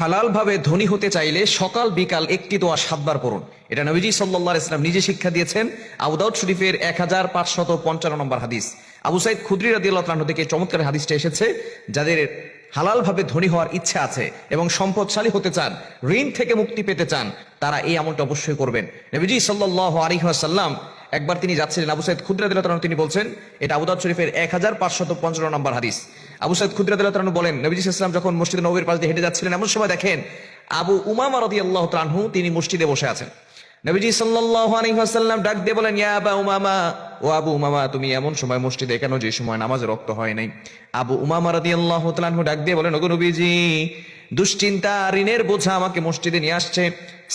হালাল ভাবে ধনী হতে চাইলে সকাল বিকাল একটি দোয়া সাতবার পড়ুন। এটা নবীজি সাল্লাহ ইসলাম নিজে শিক্ষা দিয়েছেন আবুদাউদ শরীফের এক হাজার পাঁচশত পঞ্চান্ন নম্বর হাদিস। আবু সাইদ খুদ্রি রাদি আল্লাহ থেকে চমৎকার হাদিসটা এসেছে, যাদের হালাল ভাবে ধনী হওয়ার ইচ্ছা আছে এবং সম্পদশালী হতে চান, ঋণ থেকে মুক্তি পেতে চান, তারা এই আমলটা অবশ্যই করবেন। নবীজি সাল্লাহ আলিহাসাল্লাম একবার তিনি যাচ্ছিলেন আবু সাইদ খুদ্রা দিল্লাহ তিনি বলছেন, এটা আবুদাউদ শরীফের এক হাজার পাঁচশত পঞ্চান্ন নম্বর হাদিস। আবু সাইদ খুদ্রা দিল্লাহ বলেন, নবীজি ইসলাম যখন মসজিদ নবীর পাশ দিয়ে হেঁটে যাচ্ছিলেন, এমন সময় দেখেন আবু উমামা রদি আল্লাহ তানহু তিনি মসজিদে বসে আছেন। নবীজি আলাইহি ডাক দিয়ে বলেন, ইয়া আবা উমামা, ও আবু উমামা, তুমি এমন সময় মসজিদে কেন যে সময় নামাজে রক্ত হয় নাই? আবু উমামা রাদিয়াল্লাহু আল্লাহ ডাক দিয়ে বলেন, ওগো নবীজি, দুশ্চিন্তা ঋণের বোঝা আমাকে মসজিদে নিয়ে আসছে।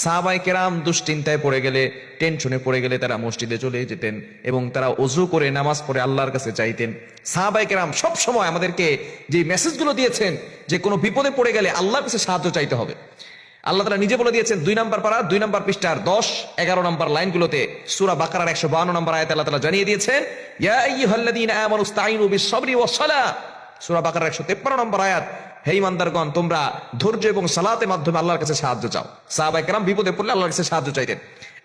সাহাবাই কেরাম দুশ্চিন্তায় পড়ে গেলে, টেনশনে পড়ে গেলে তারা মসজিদে চলে যেতেন এবং তারা অজু করে নামাজ পড়ে আল্লাহর কাছে চাইতেন। সাহাবাই কেরাম সব সময় আমাদেরকে যে মেসেজগুলো দিয়েছেন, যে কোনো বিপদে পড়ে গেলে আল্লাহর কাছে সাহায্য চাইতে হবে। আল্লাহ তালা নিজে বলে দিয়েছেন, দুই নম্বর পারা, দুই নম্বর পৃষ্ঠার দশ, এগারো নম্বর লাইনগুলোতে সুরা বাকারার একশো বান্ন নম্বর আয়াত আল্লাহ তালা জানিয়ে দিয়েছেন সূরা বাকারার একশো তেপ্পান্ন নম্বর আয়াত, হে ইমানদারগণ তোমরা ধৈর্য এবং সালাতের মাধ্যমে আল্লাহর কাছে সাহায্য চাও। সাহাবায়ে কেরাম বিপদে পড়লে আল্লাহর কাছে সাহায্য চাইতেন।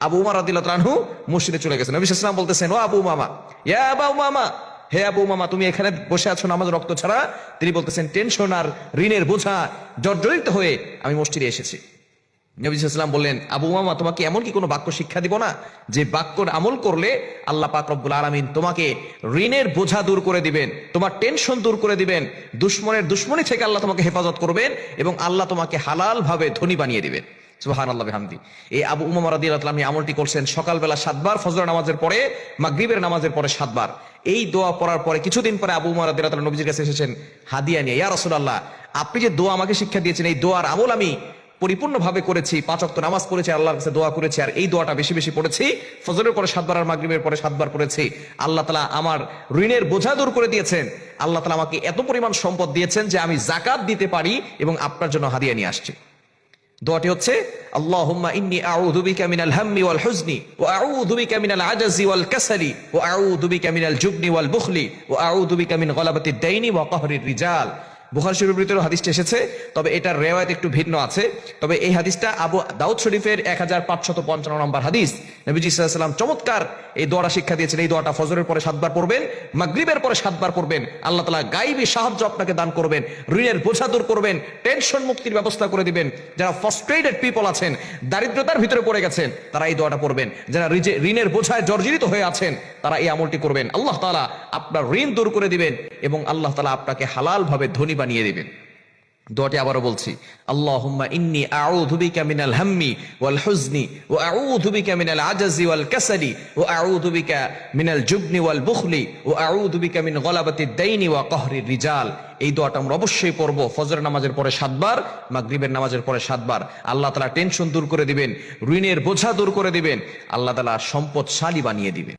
আবু উমার রাদিয়াল্লাহু আনহু মসজিদে চলে গেছেন নবী সাল্লাল্লাহু বলতেছেন, ও আবু উমামা, ইয়া আবু উমামা, হে আবু মামা তুমি এখানে বসে আছো নামাজ রক্ত ছাড়া? তিনি বলতেছেন, টেনশন আর ঋণের বোঝা জর্জরিত হয়ে আমি মসজিদে এসেছি। নবী সাল্লাম বললেন, আবু মামা তোমাকে এমন কি কোনো বাক্য শিক্ষা দিব না? যে বাক্যর আমল করলে আল্লাহ পাক রব্বুল আলামিন তোমাকে ঋণের বোঝা দূর করে দিবেন, তোমার টেনশন দূর করে দিবেন, দুশ্মনের দুশ্মনী থেকে আল্লাহ তোমাকে হেফাজত করবেন এবং আল্লাহ তোমাকে হালাল ভাবে ধনী বানিয়ে দিবেন। আল্লাহ হামদি আবু আমলটি করছেন সকালবেলা সাতবার নামাজের পরে, মাগরিবের নামাজের পরে সাতবার। এই দোয়া পড়ার পরে কিছুদিন পরে কাছে এসেছেন, হাদিয়া নিয়ে আপনি যে দোয়া আমাকে শিক্ষা দিয়েছেন, এই দোয়ার আমল আমি পরিপূর্ণভাবে করেছি, পাঁচ অক্ত নামাজ পড়েছি, আল্লাহর কাছে দোয়া করেছি, আর এই দোয়াটা বেশি বেশি পড়েছি। ফজরের পরে সাতবার আর মাগরিবের পরে সাতবার পড়েছি। আল্লাহ তালা আমার ঋণের বোঝা দূর করে দিয়েছেন। আল্লাহ তালা আমাকে এত পরিমাণ সম্পদ দিয়েছেন যে আমি জাকাত দিতে পারি এবং আপনার জন্য হাদিয়া নিয়ে আসছি। দোয়াটি হচ্ছে, আল্লাহুম্মা ইন্নী আউযু বিকা মিনাল হাম্মি ওয়াল হুজনি, ওয়া আউযু বিকা মিনাল আজাজি ওয়াল কাসালি ওয়া আউযু বিকা মিনাল জুবনি ওয়াল বুখলি, ওয়া রিজাল। বুখারী শরীফের ভিতরে হাদিসটা এসেছে, তবে এটার রেওয়ায়ত একটু ভিন্ন আছে। তবে এই হাদিসটা আবু দাউদ শরীফের এক হাজার পাঁচশত পঞ্চান্ন নম্বর হাদিস। নবীজি সাল্লাম চমৎকার এই দোয়াটা শিক্ষা দিয়েছেন, এই দোয়াটা ফজরের পরে সাতবার পড়বেন, মাগরিবের পরে সাতবার পড়বেন। আল্লাহ তালা গাইবী সাহায্য আপনাকে দান করবেন, ঋণের বোঝা দূর করবেন, টেনশন মুক্তির ব্যবস্থা করে দিবেন। যারা ফ্রাস্ট্রেটেড পিপল আছেন, দারিদ্রতার ভিতরে পড়ে গেছেন, তারা এই দোয়াটা পড়বেন। যারা ঋণের বোঝায় জর্জরিত হয়ে আছেন, তারা এই আমলটি করবেন। আল্লাহ তালা আপনার ঋণ দূর করে দিবেন এবং আল্লাহ তালা আপনাকে হালাল ভাবে ধনী বানিয়ে দিবেন। দোয়াটি আবারও বলছি, আল্লাহুম্মা ইন্নী আউযু বিকা মিনাল হাম্মি ওয়াল হুজনি ওয়া আউযু বিকা মিনাল ওয়াল কাসালি ওয়া আউযু বিকা মিনাল জুবনি ওয়াল বুখলি ওয়া আউযু বিকা মিন দাইনি ওয়া রিজাল। এই দোয়াটা আমরা অবশ্যই পড়ব ফজর নামাজের পরে সাতবার, মাগরিবের নামাজের পরে সাতবার। আল্লাহ তাআলা টেনশন দূর করে দিবেন, ঋণের বোঝা দূর করে দিবেন। আল্লাহ তাআলা সম্পদশালী বানিয়ে দিবেন।